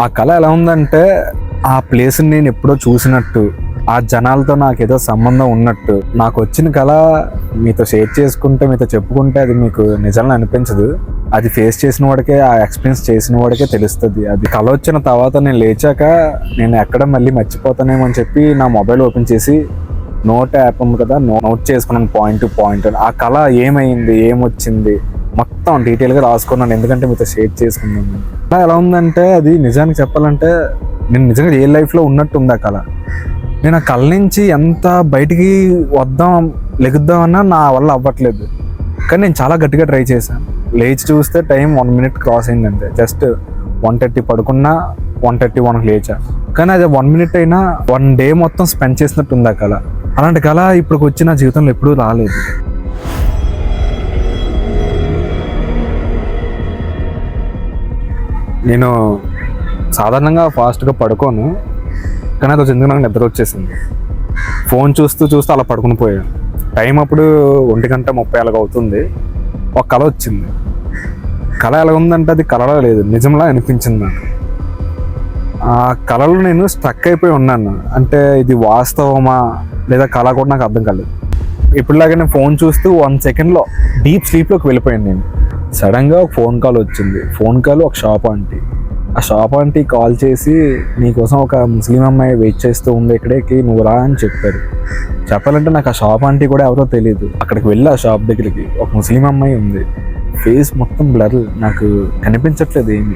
ఆ కళ ఎలా ఉందంటే ఆ ప్లేస్ని నేను ఎప్పుడో చూసినట్టు ఆ జనాలతో నాకు ఏదో సంబంధం ఉన్నట్టు. నాకు వచ్చిన కళ మీతో షేర్ చేసుకుంటే మీతో చెప్పుకుంటే అది మీకు నిజంగా అనిపించదు. అది ఫేస్ చేసిన వాడికే ఆ ఎక్స్పీరియన్స్ చేసిన వాడికే తెలుస్తుంది. అది కళ వచ్చిన తర్వాత నేను లేచాక నేను ఎక్కడ మళ్ళీ మర్చిపోతానేమో అని చెప్పి నా మొబైల్ ఓపెన్ చేసి నోట్ యాప్ ఉంది కదా నోట్ చేసుకున్నాను పాయింట్ టు పాయింట్ ఆ కళ ఏమైంది ఏమొచ్చింది? మొత్తం డీటెయిల్గా రాసుకున్నాను. ఎందుకంటే మీతో షేర్ చేసుకున్నాను. అలా ఎలా ఉందంటే అది నిజానికి చెప్పాలంటే నేను నిజంగా ఏ లైఫ్లో ఉన్నట్టు ఉంది ఆ కళ. నేను ఆ కళ నుంచి ఎంత బయటికి వద్దాం లెగుద్దామన్నా నా వల్ల అవ్వట్లేదు. కానీ నేను చాలా గట్టిగా ట్రై చేశాను. లేచి చూస్తే టైం వన్ మినిట్ క్రాస్ అయిందంటే జస్ట్ వన్ థర్టీ పడుకున్నా వన్ థర్టీ వన్కి లేచా. కానీ అది వన్ మినిట్ అయినా వన్ డే మొత్తం స్పెండ్ చేసినట్టు ఉంది ఆ కళ. అలాంటి కళ ఇప్పుడు వచ్చి నా జీవితంలో ఎప్పుడూ రాలేదు. నేను సాధారణంగా ఫాస్ట్గా పడుకోను. కానీ అది ఎందుకు నాకు నిద్ర వచ్చేసింది? ఫోన్ చూస్తూ చూస్తూ అలా పడుకుని పోయాను. టైం అప్పుడు ఒంటి గంట ముప్పై అలాగ అవుతుంది. ఒక కళ వచ్చింది. కళ ఎలా ఉందంటే అది కళలో లేదు. నిజంలా అనిపించింది నాకు. ఆ కళలో నేను స్ట్రక్ అయిపోయి ఉన్నాను. అంటే ఇది వాస్తవమా? లేదా కళ కూడా నాకు అర్థం కాలేదు. ఇప్పుడులాగా నేను ఫోన్ చూస్తూ వన్ సెకండ్లో డీప్ స్లీప్లోకి వెళ్ళిపోయాను నేను. సడన్గా ఒక ఫోన్ కాల్ వచ్చింది. ఫోన్ కాల్ ఒక షాప్ ఆంటీ ఆ షాప్ ఆంటీ కాల్ చేసి నీకోసం ఒక ముస్లిం అమ్మాయి వెయిట్ చేస్తూ ఉంది ఇక్కడికి నువ్వు రా అని చెప్పారు. చెప్పాలంటే నాకు ఆ షాప్ ఆంటీ కూడా ఎవరో తెలియదు అక్కడికి వెళ్ళి ఆ షాప్ దగ్గరికి ఒక ముస్లిం అమ్మాయి ఉంది. ఫేస్ మొత్తం బ్లర్ నాకు కనిపించట్లేదు ఏమి.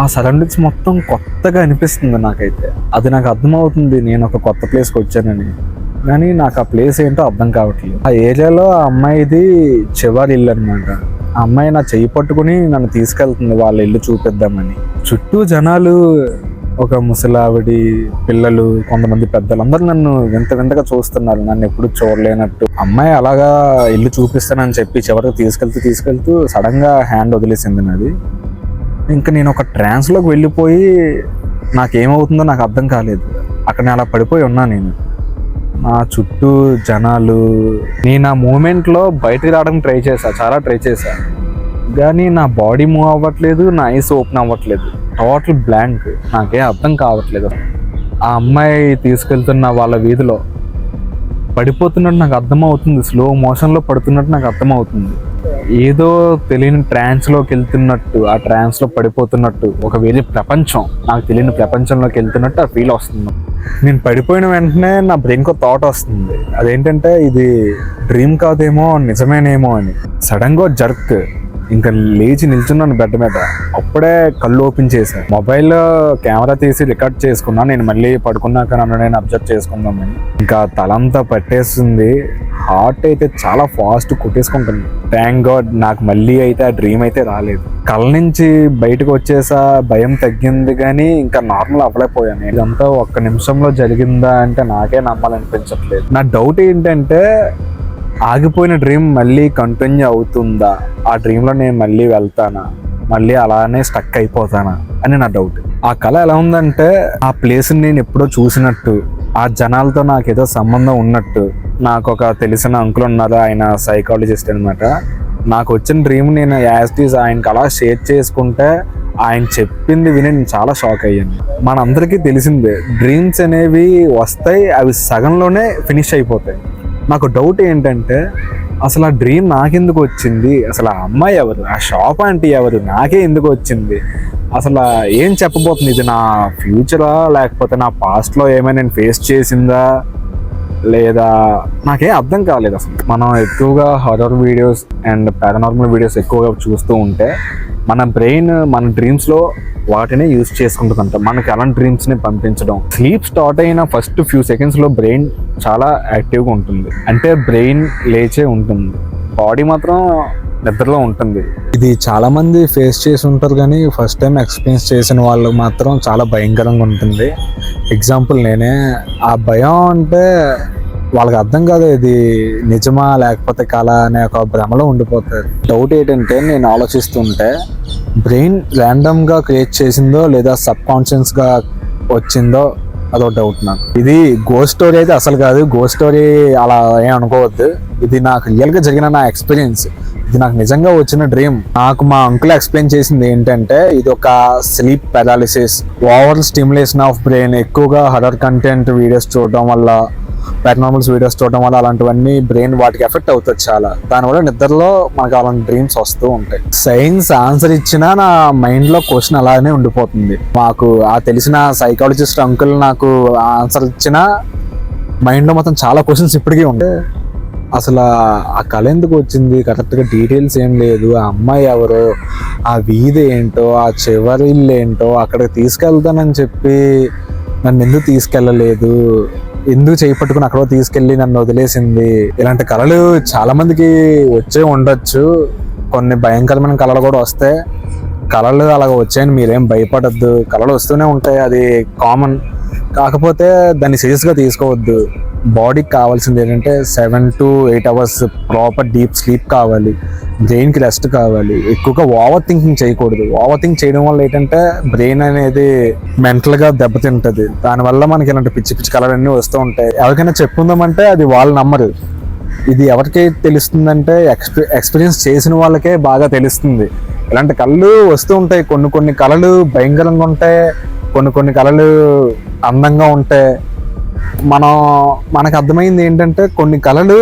ఆ సరౌండింగ్స్ మొత్తం కొత్తగా అనిపిస్తుంది నాకైతే. అది నాకు అర్థమవుతుంది నేను ఒక కొత్త ప్లేస్కి వచ్చానని. కానీ నాకు ఆ ప్లేస్ ఏంటో అర్థం కావట్లేదు. ఆ ఏరియాలో ఆ అమ్మాయిది చివరి ఇల్లు అనమాట ఆ అమ్మాయి నా చెయ్యి పట్టుకుని నన్ను తీసుకెళ్తుంది వాళ్ళ ఇల్లు చూపిద్దామని. చుట్టూ జనాలు ఒక ముసలావిడి పిల్లలు కొంతమంది పెద్దలు అందరూ నన్ను వింత వింతగా చూస్తున్నారు. నన్ను ఎప్పుడు చూడలేనట్టు. అమ్మాయి అలాగా ఇల్లు చూపిస్తానని చెప్పి చివరికి తీసుకెళ్తూ తీసుకెళ్తూ సడన్గా హ్యాండ్ వదిలేసింది నాది. ఇంకా నేను ఒక ట్రాన్స్లోకి వెళ్ళిపోయి నాకేమవుతుందో నాకు అర్థం కాలేదు. అక్కడ నేను అలా పడిపోయి ఉన్నా నేను. నా చుట్టూ జనాలు. నేను ఆ మూమెంట్లో బయటకు రావడానికి ట్రై చేశా చాలా ట్రై చేశా. కానీ నా బాడీ మూవ్ అవ్వట్లేదు నా ఐస్ ఓపెన్ అవ్వట్లేదు. టోటల్ బ్లాంక్ నాకేం అర్థం కావట్లేదు. ఆ అమ్మాయి తీసుకెళ్తున్న వాళ్ళ వీధిలో పడిపోతున్నట్టు నాకు అర్థమవుతుంది స్లో మోషన్లో పడుతున్నట్టు నాకు అర్థమవుతుంది. ఏదో తెలియని ట్రాన్స్లోకి వెళ్తున్నట్టు ఆ ట్రాన్స్లో పడిపోతున్నట్టు ఒక వేరే ప్రపంచం నాకు తెలియని ప్రపంచంలోకి వెళ్తున్నట్టు ఆ ఫీల్ వస్తుంది. నేను పడిపోయిన వెంటనే నా బ్రెయిన్కి ఒక థాట్ వస్తుంది. అదేంటంటే ఇది డ్రీమ్ కాదేమో నిజమేనేమో అని. సడన్గా జర్క్ ఇంకా లేచి నిల్చున్నాను బెడ్ మీద. అప్పుడే కళ్ళు ఓపెన్ చేశాను మొబైల్ కెమెరా తీసి రికార్డ్ చేసుకున్నా. నేను మళ్ళీ పడుకున్నాక నన్ను నేను అబ్జర్వ్ చేసుకుందామని ఇంకా తలంతా పట్టేస్తుంది. హార్ట్ అయితే చాలా ఫాస్ట్ కొట్టేసుకుంటుంది. థ్యాంక్ గాడ్ నాకు మళ్ళీ అయితే ఆ డ్రీమ్ అయితే రాలేదు. కళ్ళ నుంచి బయటకు వచ్చేసా భయం తగ్గింది కానీ ఇంకా నార్మల్ అవ్వలేకపోయాను. ఇదంతా ఒక్క నిమిషంలో జరిగిందా అంటే నాకే నమ్మాలనిపించట్లేదు. నా డౌట్ ఏంటంటే ఆగిపోయిన డ్రీమ్ మళ్ళీ కంటిన్యూ అవుతుందా? ఆ డ్రీమ్లో నేను మళ్ళీ వెళ్తానా? మళ్ళీ అలానే స్టక్ అయిపోతానా? అని నా డౌట్ ఆ కళ ఎలా ఉందంటే ఆ ప్లేస్ని నేను ఎప్పుడో చూసినట్టు ఆ జనాలతో నాకు ఏదో సంబంధం ఉన్నట్టు నాకు ఒక తెలిసిన అంకుల్ ఉన్నారు ఆయన సైకాలజిస్ట్ అనమాట నాకు వచ్చిన డ్రీమ్ నేను యాజ్టీస్ ఆయనకి అలా షేర్ చేసుకుంటే ఆయన చెప్పింది విని నేను చాలా షాక్ అయ్యాను. మనందరికీ తెలిసిందే డ్రీమ్స్ అనేవి వస్తాయి అవి సగంలోనే ఫినిష్ అయిపోతాయి. నాకు డౌట్ ఏంటంటే అసలు ఆ డ్రీమ్ నాకెందుకు వచ్చింది? అసలు ఆ అమ్మాయి ఎవరు? ఆ షాప్ ఆంటీ ఎవరు? నాకే ఎందుకు వచ్చింది? అసలు ఏం చెప్పబోతుంది? ఇది నా ఫ్యూచరా లేకపోతే నా పాస్ట్లో ఏమైనా నేను ఫేస్ చేసిందా? లేదా నాకేం అర్థం కాలేదు అసలు. మనం ఎక్కువగా horror videos and paranormal videos ఎక్కువగా చూస్తూ ఉంటే మన బ్రెయిన్ మన డ్రీమ్స్లో వాటిని యూజ్ చేసుకుంటుందంట. మనకి అలాంటి డ్రీమ్స్ని పంపించడం. స్లీప్ స్టార్ట్ అయిన ఫస్ట్ ఫ్యూ సెకండ్స్లో బ్రెయిన్ చాలా యాక్టివ్గా ఉంటుంది. అంటే బ్రెయిన్ లేచే ఉంటుంది. బాడీ మాత్రం నిద్రలో ఉంటుంది. ఇది చాలా మంది ఫేస్ చేసి ఉంటారు కానీ ఫస్ట్ టైం ఎక్స్పీరియన్స్ చేసిన వాళ్ళు మాత్రం చాలా భయంకరంగా ఉంటుంది. ఎగ్జాంపుల్ నేనే ఆ భయం అంటే వాళ్ళకి అర్థం కాదు ఇది నిజమా లేకపోతే కళ అనే ఒక భ్రమలో ఉండిపోతారు. డౌట్ ఏంటంటే నేను ఆలోచిస్తుంటే బ్రెయిన్ ర్యాండమ్గా క్రియేట్ చేసిందో లేదా సబ్ కాన్షియస్గా వచ్చిందో అదో డౌట్ నాకు. ఇది గోస్ట్ స్టోరీ అయితే అసలు కాదు. గోస్ట్ స్టోరీ అలా ఏం అనుకోవద్దు. ఇది నాకు రియల్గా జరిగిన నా ఎక్స్పీరియన్స్ ఇది నాకు నిజంగా వచ్చిన డ్రీమ్ నాకు మా అంకుల్ ఎక్స్ప్లెయిన్ చేసింది ఏంటంటే ఇది ఒక sleep paralysis over stimulation of brain ఎక్కువగా హర్రర్ కంటెంట్ వీడియోస్ చూడడం వల్ల పారానార్మల్స్ వీడియోస్ చూడడం వల్ల అలాంటివన్నీ బ్రెయిన్ వాటికి ఎఫెక్ట్ అవుతుంది చాలా. దానివల్ల నిద్రలో మనకు అలాంటి డ్రీమ్స్ వస్తూ ఉంటాయి. సైన్స్ ఆన్సర్ ఇచ్చినా నా మైండ్లో క్వశ్చన్ అలానే ఉండిపోతుంది. మాకు ఆ తెలిసిన సైకాలజిస్ట్ అంకుల్ నాకు ఆన్సర్ ఇచ్చినా మైండ్లో మొత్తం చాలా క్వశ్చన్స్ ఇప్పటికీ ఉంటాయి. అసలు ఆ- కళ ఎందుకు వచ్చింది? కరెక్ట్గా డీటెయిల్స్ ఏం లేదు. ఆ అమ్మాయి ఎవరో ఆ వీధి ఏంటో ఆ చివరి ఇల్లు ఏంటో అక్కడికి తీసుకెళ్తానని చెప్పి నన్ను ఎందుకు తీసుకెళ్ళలేదు? ఎందుకు చేపట్టుకుని అక్కడ తీసుకెళ్ళి నన్ను వదిలేసింది? ఇలాంటి కళలు చాలామందికి వచ్చే ఉండొచ్చు. కొన్ని భయంకరమైన కళలు కూడా వస్తాయి. కళలు అలాగ వచ్చాయని మీరేం భయపడద్దు. కళలు వస్తూనే ఉంటాయి. అది కామన్ కాకపోతే దాన్ని సీరియస్గా తీసుకోవద్దు. బాడీకి కావాల్సింది ఏంటంటే seven to eight hours proper deep sleep కావాలి బ్రెయిన్కి రెస్ట్ కావాలి. ఎక్కువగా ఓవర్ థింకింగ్ చేయకూడదు. ఓవర్ థింక్ చేయడం వల్ల ఏంటంటే బ్రెయిన్ అనేది మెంటల్గా దెబ్బతింటుంది. దానివల్ల మనకి ఇలాంటి పిచ్చి పిచ్చి కళలన్నీ వస్తూ ఉంటాయి. ఎవరికైనా చెప్పుకుందామంటే అది వాళ్ళు నమ్మరు. ఇది ఎవరికి తెలుస్తుందంటే ఎక్స్పీ ఎక్స్పీరియన్స్ చేసిన వాళ్ళకే బాగా తెలుస్తుంది. ఇలాంటి కళలు వస్తూ ఉంటాయి. కొన్ని కొన్ని కళలు భయంకరంగా ఉంటాయి. కొన్ని కొన్ని కళలు అందంగా ఉంటాయి. మనం మనకు అర్థమైంది ఏంటంటే కొన్ని కళలు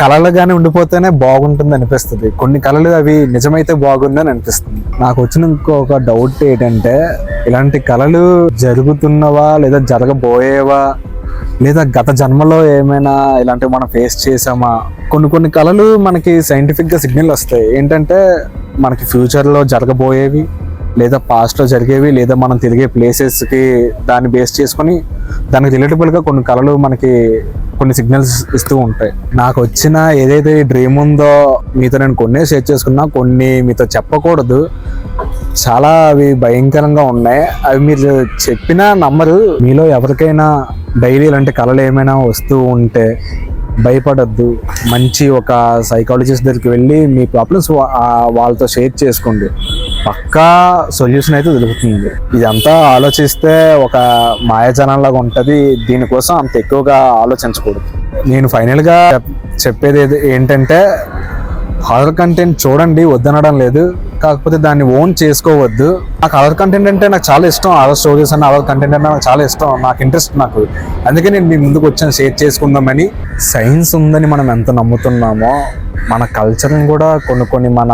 కళలుగానే ఉండిపోతేనే బాగుంటుంది అనిపిస్తుంది. కొన్ని కళలు అవి నిజమైతే బాగుంది అని అనిపిస్తుంది. నాకు వచ్చిన ఇంకొక డౌట్ ఏంటంటే ఇలాంటి కళలు జరుగుతున్నవా లేదా జరగబోయేవా లేదా గత జన్మలో ఏమైనా ఇలాంటివి మనం ఫేస్ చేసామా కొన్ని కొన్ని కళలు మనకి సైంటిఫిక్గా సిగ్నల్ వస్తాయి. ఏంటంటే మనకి ఫ్యూచర్లో జరగబోయేవి లేదా పాస్ట్లో జరిగేవి లేదా మనం తిరిగే ప్లేసెస్కి దాన్ని బేస్ చేసుకొని దానికి రిలేటబుల్గా కొన్ని కళలు మనకి కొన్ని సిగ్నల్స్ ఇస్తూ ఉంటాయి. నాకు వచ్చిన ఏదైతే డ్రీమ్ ఉందో మీతో నేను కొన్ని షేర్ చేసుకున్నా కొన్ని మీతో చెప్పకూడదు. చాలా అవి భయంకరంగా ఉన్నాయి. అవి మీరు చెప్పినా నమ్మరు. మీలో ఎవరికైనా డైలీ ఇలాంటి కళలు ఏమైనా వస్తూ ఉంటే భయపడద్దు. మంచి ఒక సైకాలజిస్ట్ దగ్గరికి వెళ్ళి మీ ప్రాబ్లమ్స్ వాళ్ళతో షేర్ చేసుకోండి. పక్కా సొల్యూషన్ అయితే దొరుకుతుంది. ఇదంతా ఆలోచిస్తే ఒక మాయాజనంలాగా ఉంటుంది. దీనికోసం అంత ఎక్కువగా ఆలోచించకూడదు. నేను ఫైనల్గా చెప్పేది ఏంటంటే కలర్ కంటెంట్ చూడండి వద్దనడం లేదు. కాకపోతే దాన్ని ఓన్ చేసుకోవద్దు. నాకు కలర్ కంటెంట్ అంటే నాకు చాలా ఇష్టం. అదర్ స్టోరీస్ అన్న అదర్ కంటెంట్ అంటే నాకు చాలా ఇష్టం. నాకు ఇంట్రెస్ట్ నాకు. అందుకే నేను మీ ముందుకు వచ్చాను షేర్ చేసుకుందామని. సైన్స్ ఉందని మనం ఎంత నమ్ముతున్నామో మన కల్చర్ని కూడా కొన్ని కొన్ని మన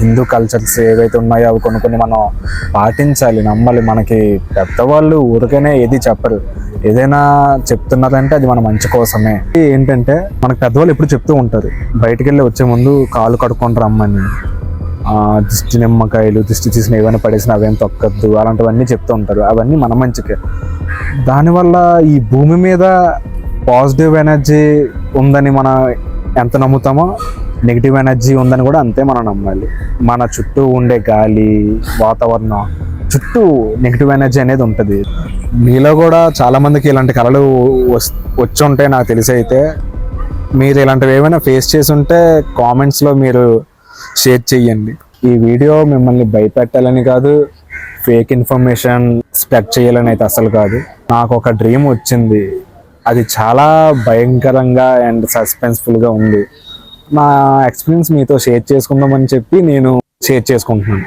హిందూ కల్చర్స్ ఏవైతే ఉన్నాయో అవి కొన్ని కొన్ని మనం పాటించాలి నమ్మాలి. మనకి పెద్దవాళ్ళు ఊరికనే ఏది చెప్పరు. ఏదైనా చెప్తున్నారంటే అది మన మంచి కోసమే. ఏంటంటే మనకు పెద్దవాళ్ళు ఎప్పుడు చెప్తూ ఉంటారు బయటికి వెళ్ళి వచ్చే ముందు కాలు కడుక్కొని రమ్మని. దిష్టి నిమ్మకాయలు దిష్టి తీసిన ఏమైనా పడేసిన అవేం తొక్కద్దు అలాంటివన్నీ చెప్తూ ఉంటారు. అవన్నీ మన మంచికే. దానివల్ల ఈ భూమి మీద పాజిటివ్ ఎనర్జీ ఉందని మనం ఎంత నమ్ముతామో నెగిటివ్ ఎనర్జీ ఉందని కూడా అంతే మనం నమ్మాలి. మన చుట్టూ ఉండే గాలి వాతావరణం చుట్టూ నెగిటివ్ ఎనర్జీ అనేది ఉంటుంది. మీలో కూడా చాలా మందికి ఇలాంటి కళలు వచ్చి ఉంటాయి నాకు తెలిసి అయితే మీరు ఇలాంటివి ఏమైనా ఫేస్ చేసి ఉంటే కామెంట్స్లో మీరు షేర్ చేయండి ఈ వీడియో మిమ్మల్ని భయపెట్టాలని కాదు ఫేక్ ఇన్ఫర్మేషన్ స్ప్రెడ్ చేయాలని అయితే అసలు కాదు. నాకు ఒక డ్రీమ్ వచ్చింది. అది చాలా భయంకరంగా అండ్ సస్పెన్స్ఫుల్గా ఉంది. నా ఎక్స్పీరియన్స్ మీతో షేర్ చేసుకుందామని చెప్పి నేను షేర్ చేసుకుంటున్నాను.